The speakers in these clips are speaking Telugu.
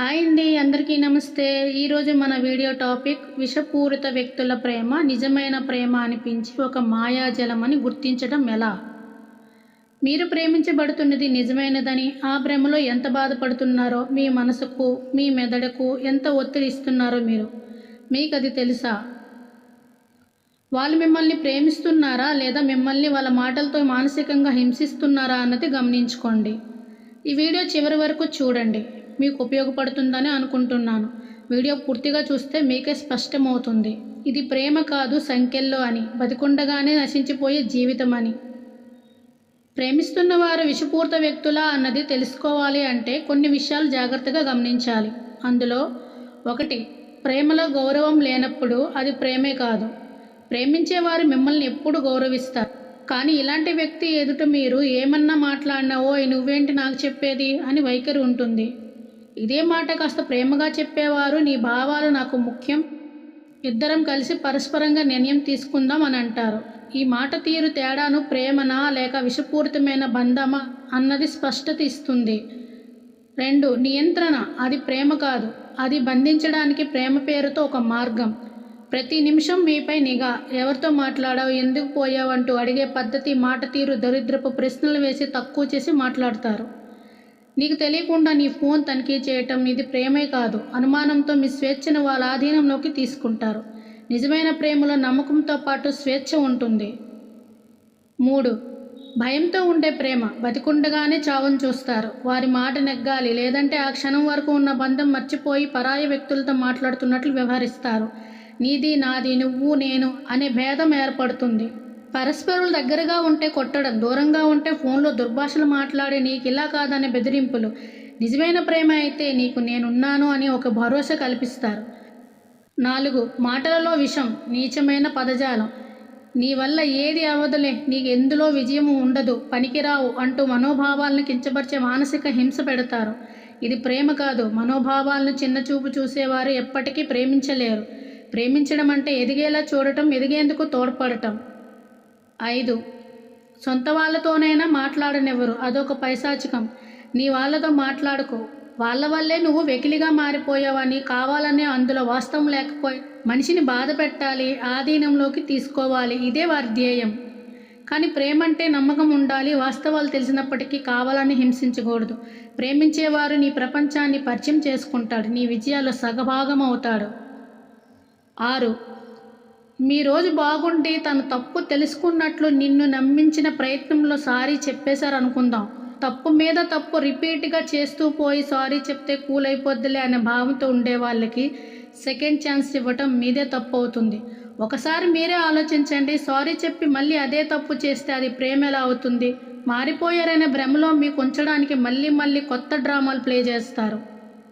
హాయ్ అండి అందరికీ నమస్తే. ఈరోజు మన వీడియో టాపిక్ విషపూరిత వ్యక్తుల ప్రేమ నిజమైన ప్రేమ అనిపించి ఒక మాయాజలం అని గుర్తించడం ఎలా? మీరు ప్రేమించబడుతున్నది నిజమైనదని ఆ ప్రేమలో ఎంత బాధపడుతున్నారో మీ మనసుకు మీ మెదడుకు ఎంత ఒత్తిడి ఇస్తున్నారో మీరు మీకు అది తెలుసా? వాళ్ళు మిమ్మల్ని ప్రేమిస్తున్నారా లేదా మిమ్మల్ని వాళ్ళ మాటలతో మానసికంగా హింసిస్తున్నారా అన్నది గమనించుకోండి. ఈ వీడియో చివరి వరకు చూడండి. మీకు ఉపయోగపడుతుందని అనుకుంటున్నాను. వీడియో పూర్తిగా చూస్తే మీకే స్పష్టమవుతుంది. ఇది ప్రేమ కాదు సంఖ్యల్లో అని బతికుండగానే నశించిపోయే జీవితం అని ప్రేమిస్తున్న వారు విషపూర్త వ్యక్తులా అన్నది తెలుసుకోవాలి అంటే కొన్ని విషయాలు జాగ్రత్తగా గమనించాలి. అందులో ఒకటి ప్రేమలో గౌరవం లేనప్పుడు అది ప్రేమే కాదు. ప్రేమించేవారు మిమ్మల్ని ఎప్పుడు గౌరవిస్తారు. కానీ ఇలాంటి వ్యక్తి ఎదుట మీరు ఏమన్నా మాట్లాడినావో నువ్వేంటి నాకు చెప్పేది? అని వైఖరి ఉంటుంది. ఇదే మాట కాస్త ప్రేమగా చెప్పేవారు. నీ భావాలు నాకు ముఖ్యం. ఇద్దరం కలిసి పరస్పరంగా నిర్ణయం తీసుకుందాం అని అంటారు. ఈ మాట తీరు తేడాను ప్రేమనా లేక విషపూరితమైన బంధమా అన్నది స్పష్టత ఇస్తుంది. రెండు నియంత్రణ. అది ప్రేమ కాదు. అది బంధించడానికి ప్రేమ పేరుతో ఒక మార్గం. ప్రతి నిమిషం మీపై నిఘా. ఎవరితో మాట్లాడావు? ఎందుకు పోయావు? అంటూ అడిగే పద్ధతి మాట తీరు దరిద్రపు ప్రశ్నలు వేసి తక్కువ చేసి మాట్లాడతారు. నీకు తెలియకుండా నీ ఫోన్ తనిఖీ చేయటం ఇది ప్రేమే కాదు. అనుమానంతో మీ స్వేచ్ఛను వాళ్ళ ఆధీనంలోకి తీసుకుంటారు. నిజమైన ప్రేమలో నమ్మకంతో పాటు స్వేచ్ఛ ఉంటుంది. మూడు భయంతో ఉండే ప్రేమ. బతికుండగానే చావును చూస్తారు. వారి మాట నెగ్గాలి. లేదంటే ఆ క్షణం వరకు ఉన్న బంధం మర్చిపోయి పరాయి వ్యక్తులతో మాట్లాడుతున్నట్లు వ్యవహరిస్తారు. నీది నాది నువ్వు నేను అనే భేదం ఏర్పడుతుంది. పరస్పరులు దగ్గరగా ఉంటే కొట్టడం దూరంగా ఉంటే ఫోన్లో దుర్భాషలు మాట్లాడి నీకు ఇలా కాదనే బెదిరింపులు. నిజమైన ప్రేమ అయితే నీకు నేనున్నాను అని ఒక భరోసా కల్పిస్తారు. నాలుగు మాటలలో విషం నీచమైన పదజాలం. నీ వల్ల ఏది అవ్వదులే నీకు ఎందులో విజయం ఉండదు పనికిరావు అంటూ మనోభావాలను కించపరిచే మానసిక హింస పెడతారు. ఇది ప్రేమ కాదు మనోభావాలను చిన్నచూపు చూసేవారు ఎప్పటికీ ప్రేమించలేరు. ప్రేమించడం అంటే ఎదిగేలా చూడటం ఎదిగేందుకు తోడ్పడటం. ఐదు. సొంత వాళ్ళతోనైనా మాట్లాడనివ్వరు. అదొక పైశాచికం. నీ వాళ్ళతో మాట్లాడుకో. వాళ్ళ వల్లే నువ్వు వెకిలిగా మారిపోయావని కావాలనే అందులో వాస్తవం లేకపోయి మనిషిని బాధ పెట్టాలి ఆధీనంలోకి తీసుకోవాలి. ఇదే వారి ధ్యేయం. కానీ ప్రేమ అంటే నమ్మకం ఉండాలి. వాస్తవాలు తెలిసినప్పటికీ కావాలని హింసించకూడదు. ప్రేమించేవారు నీ ప్రపంచాన్ని పరిచయం చేసుకుంటాడు నీ విజయాల్లో సగభాగం అవుతాడు ఆరు. మీ రోజు బాగుండి తను తప్పు తెలుసుకున్నట్లు నిన్ను నమ్మించిన ప్రయత్నంలో సారీ చెప్పేశారనుకుందాం. తప్పు మీద తప్పు రిపీట్గా చేస్తూ పోయి సారీ చెప్తే కూల్ అయిపోద్దిలే అనే భావంతో ఉండే వాళ్ళకి సెకండ్ ఛాన్స్ ఇవ్వటం మీదే తప్పు అవుతుంది ఒకసారి మీరే ఆలోచించండి సారీ చెప్పి మళ్ళీ అదే తప్పు చేస్తే అది ప్రేమ ఎలా అవుతుంది? మారిపోయారనే భ్రమలో మీకు ఉంచడానికి మళ్ళీ మళ్ళీ కొత్త డ్రామాలు ప్లే చేస్తారు.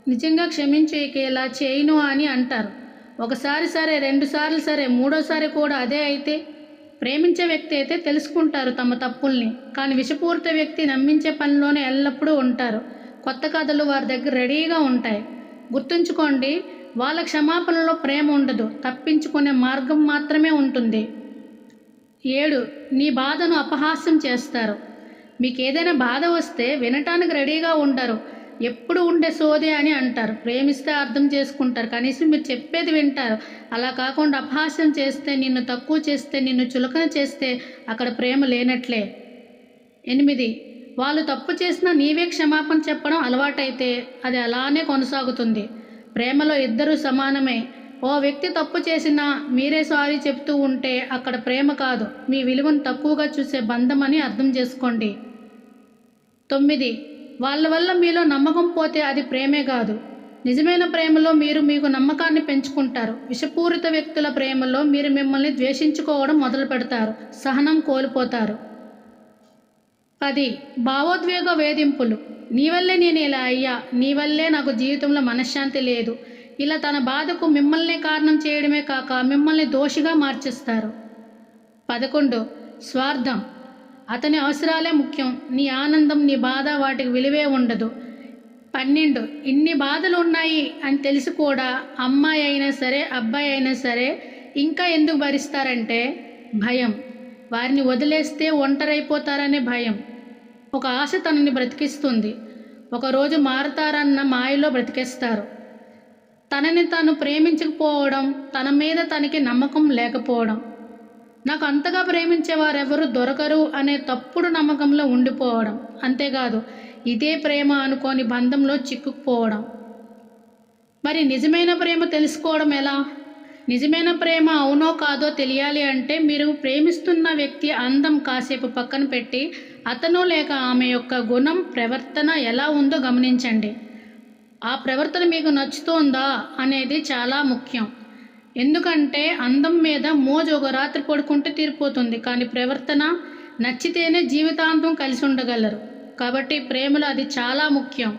నిజంగా క్షమించేకేలా చేయను అని అంటారు. ఒకసారి సరే రెండుసార్లు సరే మూడోసారి కూడా అదే అయితే. ప్రేమించే వ్యక్తి అయితే తెలుసుకుంటారు తమ తప్పుల్ని కానీ విషపూరిత వ్యక్తి నమ్మించే పనిలోనే ఎల్లప్పుడూ ఉంటారు. కొత్త కథలు వారి దగ్గర రెడీగా ఉంటాయి. గుర్తుంచుకోండి వాళ్ళ క్షమాపణలో ప్రేమ ఉండదు తప్పించుకునే మార్గం మాత్రమే ఉంటుంది. ఏడు నీ బాధను అపహాస్యం చేస్తారు. మీకు ఏదైనా బాధ వస్తే వినటానికి రెడీగా ఉండరు. ఎప్పుడు ఉండే సోదే అని అంటారు. ప్రేమిస్తే అర్థం చేసుకుంటారు. కనీసం మీరు చెప్పేది వింటారు. అలా కాకుండా అపహాస్యం చేస్తే నిన్ను తక్కువ చేస్తే నిన్ను చులకన చేస్తే అక్కడ ప్రేమ లేనట్లే. ఎనిమిది వాళ్ళు తప్పు చేసినా నీవే క్షమాపణ చెప్పడం అలవాటైతే అది అలానే కొనసాగుతుంది. ప్రేమలో ఇద్దరు సమానమే. ఓ వ్యక్తి తప్పు చేసినా మీరే సారీ చెప్తూ ఉంటే అక్కడ ప్రేమ కాదు. మీ విలువను తక్కువగా చూసే బంధం అని అర్థం చేసుకోండి. తొమ్మిది వాళ్ళ వల్ల మీలో నమ్మకం పోతే అది ప్రేమే కాదు. నిజమైన ప్రేమలో మీరు మీకు నమ్మకాన్ని పెంచుకుంటారు. విషపూరిత వ్యక్తుల ప్రేమలో మీరు మిమ్మల్ని ద్వేషించుకోవడం మొదలు పెడతారు. సహనం కోల్పోతారు. పది భావోద్వేగ వేధింపులు. నీ వల్లే నేను ఇలా అయ్యా. నీ వల్లే నాకు జీవితంలో మనశ్శాంతి లేదు. ఇలా తన బాధకు మిమ్మల్నే కారణం చేయడమే కాక మిమ్మల్ని దోషిగా మార్చేస్తారు. పదకొండు స్వార్థం. అతని అవసరాలే ముఖ్యం. నీ ఆనందం నీ బాధ వాటికి విలువే ఉండదు. పన్నెండు. ఇన్ని బాధలు ఉన్నాయి అని తెలిసి కూడా అమ్మాయి అయినా సరే అబ్బాయి అయినా సరే ఇంకా ఎందుకు భరిస్తారంటే భయం. వారిని వదిలేస్తే ఒంటరైపోతారనే భయం. ఒక ఆశ తనని బ్రతికిస్తుంది. ఒకరోజు మారతారన్న మాయలో బ్రతికేస్తారు. తనని తాను ప్రేమించకపోవడం తన మీద తనకి నమ్మకం లేకపోవడం నాకు అంతగా ప్రేమించేవారెవరు దొరకరు అనే తప్పుడు నమ్మకంలో ఉండిపోవడం. అంతేకాదు ఇదే ప్రేమ అనుకోని బంధంలో చిక్కుకుపోవడం. మరి నిజమైన ప్రేమ తెలుసుకోవడం ఎలా? నిజమైన ప్రేమ అవునో కాదో తెలియాలి అంటే మీరు ప్రేమిస్తున్న వ్యక్తి అందం కాసేపు పక్కన పెట్టి అతను లేక ఆమె యొక్క గుణం ప్రవర్తన ఎలా ఉందో గమనించండి. ఆ ప్రవర్తన మీకు నచ్చుతోందా అనేది చాలా ముఖ్యం. ఎందుకంటే అందం మీద మోజు ఒక రాత్రి పడుకుంటే తీరిపోతుంది కానీ ప్రవర్తన నచ్చితేనే జీవితాంతం కలిసి ఉండగలరు. కాబట్టి ప్రేమలో అది చాలా ముఖ్యం.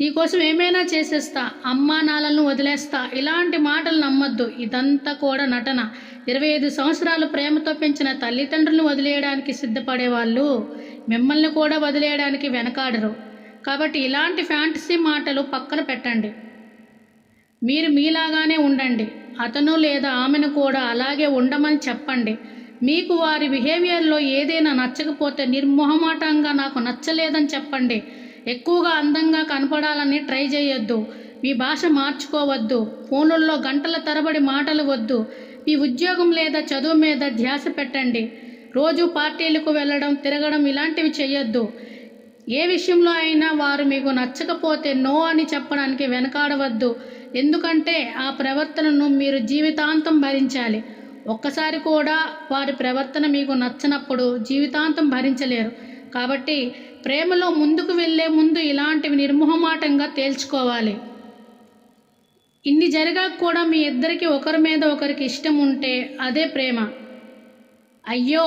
నీకోసం ఏమైనా చేసేస్తా అమ్మా నాన్నలను వదిలేస్తా ఇలాంటి మాటలు నమ్మొద్దు. ఇదంతా కూడా నటన. ఇరవై ఐదు సంవత్సరాలు ప్రేమతో పెంచిన తల్లిదండ్రులను వదిలేయడానికి సిద్ధపడే వాళ్ళు మిమ్మల్ని కూడా వదిలేయడానికి వెనకాడరు. కాబట్టి ఇలాంటి ఫ్యాంటసీ మాటలు పక్కన పెట్టండి. మీరు మీలాగానే ఉండండి. అతను లేదా ఆమెను కూడా అలాగే ఉండమని చెప్పండి. మీకు వారి బిహేవియర్లో ఏదైనా నచ్చకపోతే నిర్మోహమాటంగా నాకు నచ్చలేదని చెప్పండి. ఎక్కువగా అందంగా కనపడాలని ట్రై చేయొద్దు. మీ భాష మార్చుకోవద్దు. ఫోనుల్లో గంటల తరబడి మాటలు వద్దు. మీ ఉద్యోగం లేదా చదువు మీద ధ్యాస పెట్టండి. రోజు పార్టీలకు వెళ్ళడం తిరగడం ఇలాంటివి చేయొద్దు ఏ విషయంలో అయినా వారు మీకు నచ్చకపోతే నో అని చెప్పడానికి వెనకాడవద్దు. ఎందుకంటే ఆ ప్రవర్తనను మీరు జీవితాంతం భరించాలి. ఒక్కసారి కూడా వారి ప్రవర్తన మీకు నచ్చనప్పుడు జీవితాంతం భరించలేరు. కాబట్టి ప్రేమలో ముందుకు వెళ్ళే ముందు ఇలాంటివి నిర్మోహమాటంగా తేల్చుకోవాలి. ఇన్ని జరిగాక కూడా మీ ఇద్దరికి ఒకరి మీద ఒకరికి ఇష్టం ఉంటే అదే ప్రేమ. అయ్యో!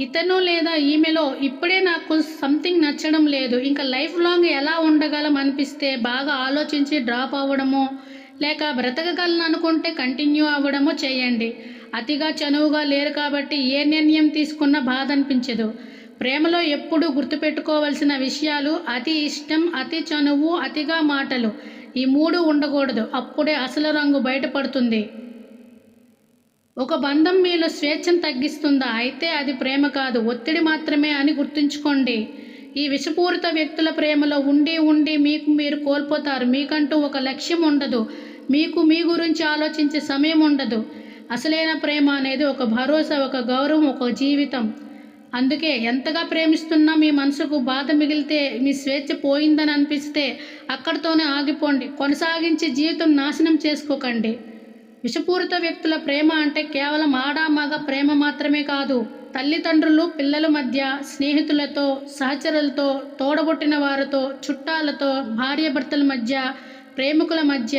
ఇతను లేదా ఈమెలో ఇప్పుడే నాకు సంథింగ్ నచ్చడం లేదు. ఇంకా లైఫ్ లాంగ్ ఎలా ఉండగలం అనిపిస్తే బాగా ఆలోచించి డ్రాప్ అవ్వడమో లేక బ్రతకగలను అనుకుంటే కంటిన్యూ అవ్వడమో చేయండి. అతిగా చనువుగా లేరు కాబట్టి ఏ నిర్ణయం తీసుకున్నా బాధ అనిపించదు. ప్రేమలో ఎప్పుడూ గుర్తుపెట్టుకోవలసిన విషయాలు అతి ఇష్టం అతి చనువు అతిగా మాటలు. ఈ మూడు ఉండకూడదు. అప్పుడే అసలు రంగు బయటపడుతుంది. ఒక బంధం మీలో స్వేచ్ఛను తగ్గిస్తుందా? అయితే అది ప్రేమ కాదు ఒత్తిడి మాత్రమే అని గుర్తుంచుకోండి. ఈ విషపూరిత వ్యక్తుల ప్రేమలో ఉండి ఉండి మీకు మీరు కోల్పోతారు. మీకంటూ ఒక లక్ష్యం ఉండదు. మీకు మీ గురించి ఆలోచించే సమయం ఉండదు. అసలైన ప్రేమ అనేది ఒక భరోసా ఒక గౌరవం ఒక జీవితం. అందుకే ఎంతగా ప్రేమిస్తున్నా మీ మనసుకు బాధ మిగిలితే మీ స్వేచ్ఛ పోయిందని అనిపిస్తే అక్కడితోనే ఆగిపోండి. కొనసాగించి జీవితం నాశనం చేసుకోకండి. విషపూరిత వ్యక్తుల ప్రేమ అంటే కేవలం ఆడా మగ ప్రేమ మాత్రమే కాదు. తల్లిదండ్రులు పిల్లల మధ్య స్నేహితులతో సహచరులతో తోడబుట్టిన వారితో చుట్టాలతో భార్యాభర్తల మధ్య ప్రేమికుల మధ్య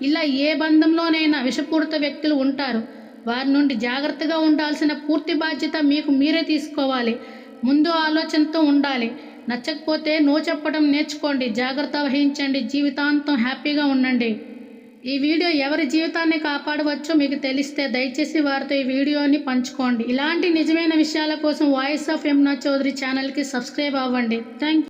ఇలా ఏ బంధంలోనైనా విషపూరిత వ్యక్తులు ఉంటారు. వారి నుండి జాగ్రత్తగా ఉండాల్సిన పూర్తి బాధ్యత మీకు మీరే తీసుకోవాలి. ముందు ఆలోచనతో ఉండాలి. నచ్చకపోతే నో చెప్పడం నేర్చుకోండి. జాగ్రత్త వహించండి. జీవితాంతం హ్యాపీగా ఉండండి. ఈ వీడియో ఎవరి జీవితాన్ని కాపాడవచ్చో మీకు తెలిస్తే దయచేసి వారితో ఈ వీడియోని పంచుకోండి. ఇలాంటి నిజమైన విషయాల కోసం వాయిస్ ఆఫ్ యమునా చౌదరి ఛానల్కి సబ్స్క్రైబ్ అవ్వండి. థ్యాంక్